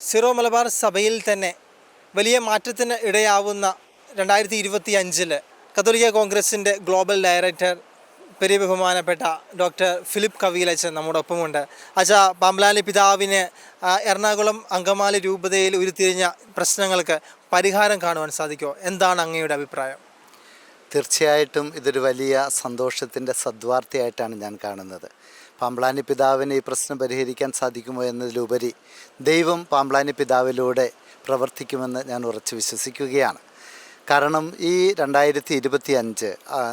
Syro Malabar സഭയിൽ തന്നെ വലിയ മാറ്റത്തിന് ഇടയാവുന്ന രണ്ടായിരത്തി ഇരുപത്തി അഞ്ചിൽ കത്തോലിക്ക കോൺഗ്രസിന്റെ ഗ്ലോബൽ ഡയറക്ടർ പെരിയ ബഹുമാനപ്പെട്ട ഡോക്ടർ ഫിലിപ്പ് കവിയിലച്ചൻ നമ്മുടെ ഒപ്പമുണ്ട് അച്ഛ പാമ്പലാലി പിതാവിന് എറണാകുളം അങ്കമാലി രൂപതയിൽ ഉരുത്തിരിഞ്ഞ പ്രശ്നങ്ങൾക്ക് പരിഹാരം കാണുവാൻ സാധിക്കുമോ? എന്താണ് അങ്ങയുടെ അഭിപ്രായം? തീർച്ചയായിട്ടും ഇതൊരു വലിയ സന്തോഷത്തിന്റെ സദ്വാർത്തയായിട്ടാണ് ഞാൻ കാണുന്നത്. പാമ്പ്ലാനി പിതാവിന് ഈ പ്രശ്നം പരിഹരിക്കാൻ സാധിക്കുമോ എന്നതിലുപരി ദൈവം പാമ്പ്ലാനി പിതാവിലൂടെ പ്രവർത്തിക്കുമെന്ന് ഞാൻ ഉറച്ചു വിശ്വസിക്കുകയാണ്. കാരണം ഈ രണ്ടായിരത്തി ഇരുപത്തി അഞ്ച്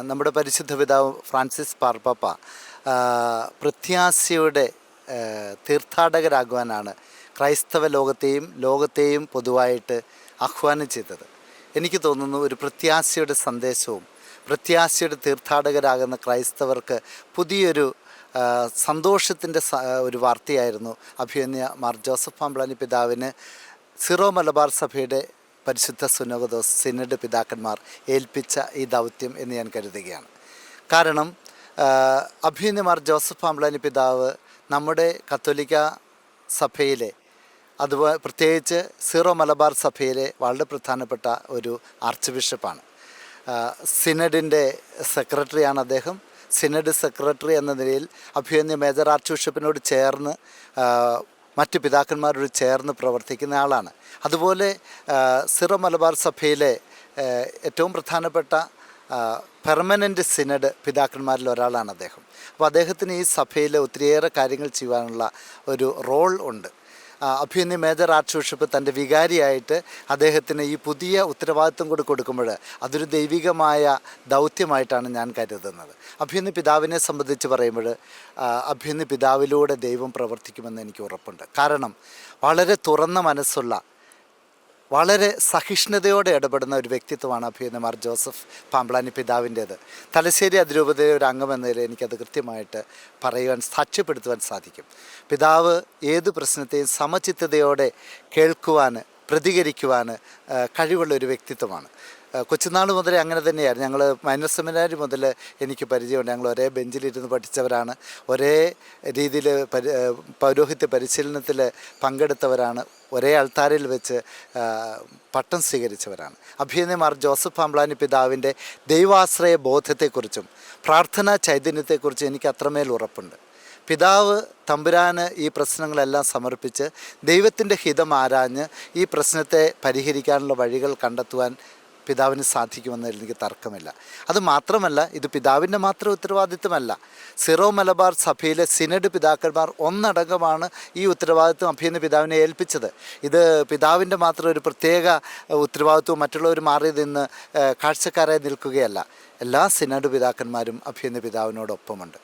നമ്മുടെ പരിശുദ്ധ പിതാവ് ഫ്രാൻസിസ് പാർപ്പാപ്പ പ്രത്യാശയുടെ തീർത്ഥാടകരാകുവാനാണ് ക്രൈസ്തവ ലോകത്തെയും ലോകത്തെയും പൊതുവായിട്ട് ആഹ്വാനം ചെയ്തത്. എനിക്ക് തോന്നുന്നു ഒരു പ്രത്യാശയുടെ സന്ദേശവും പ്രത്യാശയുടെ തീർത്ഥാടകരാകുന്ന ക്രൈസ്തവർക്ക് പുതിയൊരു സന്തോഷത്തിന്റെ ഒരു വാർത്തയായിരുന്നു അഭിനയ മാർ ജോസഫ് പാമ്പ്ലാനി പിതാവിന് സിറോ മലബാർ സഭയുടെ പരിശുദ്ധ സുനോഗദോസ് സിനഡ് പിതാക്കന്മാർ ഏൽപ്പിച്ച ഈ ദൗത്യം എന്ന് ഞാൻ കരുതുകയാണ്. കാരണം അഭിനയമാർ ജോസഫ് പാമ്പ്ലാനി പിതാവ് നമ്മുടെ കത്തോലിക്ക സഭയിലെ അതുപോലെ പ്രത്യേകിച്ച് സീറോ മലബാർ സഭയിലെ വളരെ പ്രധാനപ്പെട്ട ഒരു ആർച്ച് ബിഷപ്പാണ്. സിനഡിന്റെ സെക്രട്ടറിയാണ് അദ്ദേഹം. സിനഡ് സെക്രട്ടറി എന്ന നിലയിൽ അഭിമന്യ മേജർ ആർച്ച് ബിഷപ്പിനോട് ചേർന്ന് മറ്റ് പിതാക്കന്മാരോട് ചേർന്ന് പ്രവർത്തിക്കുന്ന ആളാണ്. അതുപോലെ സിറോ മലബാർ സഭയിലെ ഏറ്റവും പ്രധാനപ്പെട്ട പെർമനന്റ് സിനഡ് പിതാക്കന്മാരിൽ ഒരാളാണ് അദ്ദേഹം. അപ്പോൾ അദ്ദേഹത്തിന് ഈ സഭയിൽ ഒത്തിരിയേറെ കാര്യങ്ങൾ ചെയ്യുവാനുള്ള ഒരു റോൾ ഉണ്ട്. ആ, അഭിമന്യ മേജർ ആർച്ച് ബിഷപ്പ് തന്റെ വികാരിയായിട്ട് അദ്ദേഹത്തിന് ഈ പുതിയ ഉത്തരവാദിത്വം കൂടി കൊടുക്കുമ്പോൾ അതൊരു ദൈവികമായ ദൗത്യമായിട്ടാണ് ഞാൻ കരുതുന്നത്. അഭ്യുന്നി പിതാവിനെ സംബന്ധിച്ച് പറയുമ്പോൾ അഭ്യുന്നി പിതാവിലൂടെ ദൈവം പ്രവർത്തിക്കുമെന്ന് എനിക്ക് ഉറപ്പുണ്ട്. കാരണം വളരെ തുറന്ന മനസ്സുള്ള വളരെ സഹിഷ്ണുതയോടെ ഇടപെടുന്ന ഒരു വ്യക്തിത്വമാണ് അഭിനന്ദമാർ ജോസഫ് പാമ്പ്ലാനി പിതാവിന്റേത്. തലശ്ശേരി അതിരൂപതയുടെ ഒരു അംഗമെന്ന നിലയിൽ എനിക്കത് കൃത്യമായിട്ട് പറയുവാൻ സാക്ഷ്യപ്പെടുത്തുവാൻ സാധിക്കും. പിതാവ് ഏത് പ്രശ്നത്തെയും സമചിത്തതയോടെ കേൾക്കുവാൻ പ്രതികരിക്കുവാൻ കഴിവുള്ള ഒരു വ്യക്തിത്വമാണ്. കൊച്ചുനാൾ മുതലേ അങ്ങനെ തന്നെയായിരുന്നു. ഞങ്ങൾ മൈനർ സെമിനാരി മുതൽ എനിക്ക് പരിചയമുണ്ട്. ഞങ്ങൾ ഒരേ ബെഞ്ചിലിരുന്ന് പഠിച്ചവരാണ്. ഒരേ രീതിയിൽ പരി പൗരോഹിത്യ പരിശീലനത്തിൽ പങ്കെടുത്തവരാണ്. ഒരേ അൾത്താരയിൽ വെച്ച് പട്ടം സ്വീകരിച്ചവരാണ്. അഭിനയമാർ ജോസഫ് അംബ്ലാനി പിതാവിന്റെ ദൈവാശ്രയ ബോധത്തെക്കുറിച്ചും പ്രാർത്ഥനാ ചൈതന്യത്തെക്കുറിച്ചും എനിക്ക് അത്രമേൽ ഉറപ്പുണ്ട്. പിതാവ് തമ്പുരാന് ഈ പ്രശ്നങ്ങളെല്ലാം സമർപ്പിച്ച് ദൈവത്തിന്റെ ഹിതം ആരാഞ്ഞ് ഈ പ്രശ്നത്തെ പരിഹരിക്കാനുള്ള വഴികൾ കണ്ടെത്തുവാൻ പിതാവിന് സാധിക്കുമെന്നതിൽ എനിക്ക് തർക്കമില്ല. അത് മാത്രമല്ല ഇത് പിതാവിന്റെ മാത്രം ഉത്തരവാദിത്വമല്ല. സിറോ മലബാർ സഭയിലെ സിനഡ് പിതാക്കന്മാർ ഒന്നടങ്കമാണ് ഈ ഉത്തരവാദിത്വം അഭിയന്ന പിതാവിനെ ഏൽപ്പിച്ചത്. ഇത് പിതാവിന്റെ മാത്രം ഒരു പ്രത്യേക ഉത്തരവാദിത്വം മറ്റുള്ളവർ മാറി നിന്ന് കാഴ്ചക്കാരായി നിൽക്കുകയല്ല. എല്ലാ സിനഡ് പിതാക്കന്മാരും അഭിയന്ന പിതാവിനോടൊപ്പമുണ്ട്.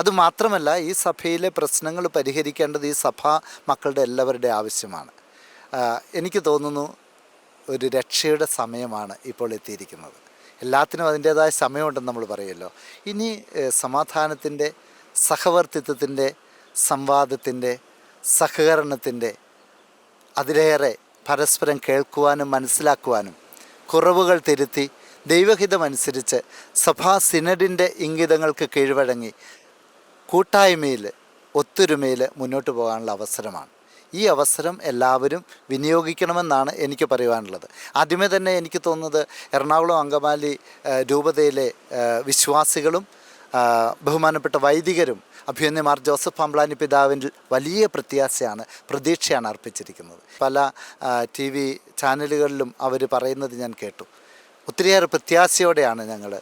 അതുമാത്രമല്ല ഈ സഭയിലെ പ്രശ്നങ്ങൾ പരിഹരിക്കേണ്ടത് ഈ സഭാ മക്കളുടെ എല്ലാവരുടെ ആവശ്യമാണ്. എനിക്ക് തോന്നുന്നു ഒരു രക്ഷയുടെ സമയമാണ് ഇപ്പോൾ എത്തിയിരിക്കുന്നത്. എല്ലാത്തിനും അതിന്റേതായ സമയമുണ്ടെന്ന് നമ്മൾ പറയുമല്ലോ. ഇനി സമാധാനത്തിന്റെ സഹവർത്തിത്വത്തിന്റെ സംവാദത്തിന്റെ സഹകരണത്തിന്റെ അതിലേറെ പരസ്പരം കേൾക്കുവാനും മനസ്സിലാക്കുവാനും കുറവുകൾ തിരുത്തി ദൈവഹിതമനുസരിച്ച് സഭാ സിനഡിന്റെ ഇംഗിതങ്ങൾക്ക് കീഴ്വഴങ്ങി കൂട്ടായ്മയിൽ ഒത്തൊരുമയിൽ മുന്നോട്ട് പോകാനുള്ള അവസരമാണ്. ഈ അവസരം എല്ലാവരും വിനിയോഗിക്കണമെന്നാണ് എനിക്ക് പറയുവാനുള്ളത്. ആദ്യമേ തന്നെ എനിക്ക് തോന്നുന്നത് എറണാകുളം അങ്കമാലി രൂപതയിലെ വിശ്വാസികളും ബഹുമാനപ്പെട്ട വൈദികരും അഭിമന്യമാർ ജോസഫ് പാമ്പ്ലാനി പിതാവിന്റെ വലിയ പ്രത്യാശയാണ് പ്രതീക്ഷയാണ് അർപ്പിച്ചിരിക്കുന്നത്. പല ടി വി ചാനലുകളിലും അവർ പറയുന്നത് ഞാൻ കേട്ടു. ഒത്തിരിയേറെ പ്രത്യാശയോടെയാണ് ഞങ്ങൾ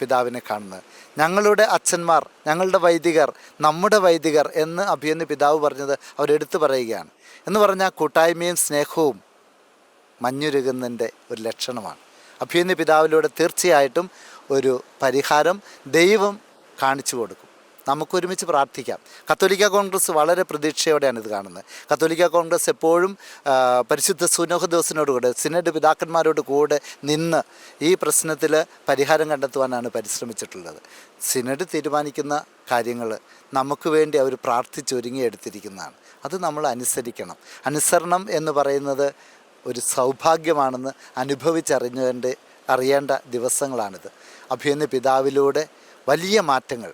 പിതാവിനെ കാണുന്നത്. ഞങ്ങളുടെ അച്ഛന്മാർ ഞങ്ങളുടെ വൈദികർ നമ്മുടെ വൈദികർ എന്ന് അഭിയന്ന് പിതാവ് പറഞ്ഞത് അവരെടുത്തു പറയുകയാണ്. എന്ന് പറഞ്ഞാൽ കൂട്ടായ്മയും സ്നേഹവും മഞ്ഞുരുകുന്നതിന്റെ ഒരു ലക്ഷണമാണ്. അഭ്യുന്ന പിതാവിലൂടെ തീർച്ചയായിട്ടും ഒരു പരിഹാരം ദൈവം കാണിച്ചു കൊടുക്കും. നമുക്കൊരുമിച്ച് പ്രാർത്ഥിക്കാം. കത്തോലിക്ക കോൺഗ്രസ് വളരെ പ്രതീക്ഷയോടെയാണ് ഇത് കാണുന്നത്. കത്തോലിക്ക കോൺഗ്രസ് എപ്പോഴും പരിശുദ്ധ സുനോഹ കൂടെ സിനഡ് പിതാക്കന്മാരോട് കൂടെ നിന്ന് ഈ പ്രശ്നത്തിൽ പരിഹാരം കണ്ടെത്തുവാനാണ് പരിശ്രമിച്ചിട്ടുള്ളത്. സിനഡ് തീരുമാനിക്കുന്ന കാര്യങ്ങൾ നമുക്ക് വേണ്ടി അവർ പ്രാർത്ഥിച്ചൊരുങ്ങിയെടുത്തിരിക്കുന്നതാണ് അത് നമ്മൾ അനുസരിക്കണം. അനുസരണം എന്ന് പറയുന്നത് ഒരു സൗഭാഗ്യമാണെന്ന് അനുഭവിച്ചറിഞ്ഞേണ്ട അറിയേണ്ട ദിവസങ്ങളാണിത്. അഭിയന്ന പിതാവിലൂടെ വലിയ മാറ്റങ്ങൾ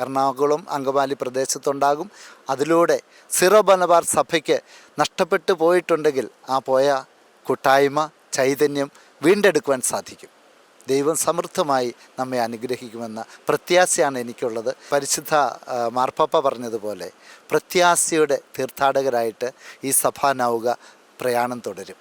എറണാകുളം അങ്കമാലി പ്രദേശത്തുണ്ടാകും. അതിലൂടെ സിറോ ബനബാർ സഭയ്ക്ക് നഷ്ടപ്പെട്ടു പോയിട്ടുണ്ടെങ്കിൽ ആ പോയ കൂട്ടായ്മ ചൈതന്യം വീണ്ടെടുക്കുവാൻ സാധിക്കും. ദൈവം സമൃദ്ധമായി നമ്മെ അനുഗ്രഹിക്കുമെന്ന പ്രത്യാശയാണ് എനിക്കുള്ളത്. പരിശുദ്ധ മാർപ്പാപ്പ പറഞ്ഞതുപോലെ പ്രത്യാശയുടെ തീർത്ഥാടകരായിട്ട് ഈ സഭാനാവുക പ്രയാണം തുടരും.